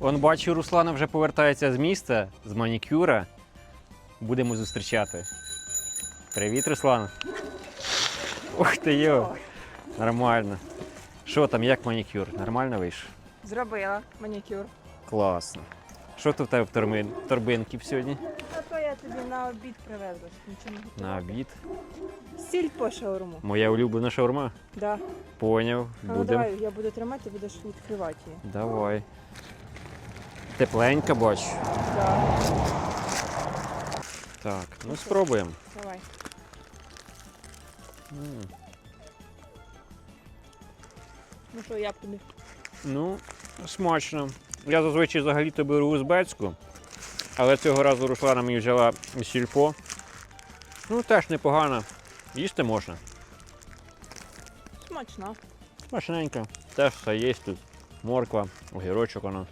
Он бачу, Руслана вже повертається з міста, з манікюра. Будемо зустрічати. Привіт, Руслан. Ух ти йо. Нормально. Що там, як манікюр? Нормально вийшов? Зробила манікюр. Класно. Що тут в тебе в торбин... торбинки сьогодні? А то я тобі на обід привезла, нічого не готувала. На обід. Сіль по шаурму. Моя улюблена шаурма. Да. Поняв. Ну Будем. давай, я буду тримати, ти будеш відкривати її. Давай. Тепленька бачу. Да. Так, ну спробуємо. Давай. М. Ну що, як тобі? Ну, смачно. Я зазвичай взагалі-то беру узбецьку, але цього разу Руслана мені взяла сільпо. Ну, теж непогано. Їсти можна. Смачно. Смачненько. Теж все є тут. Морква, огірочок воно.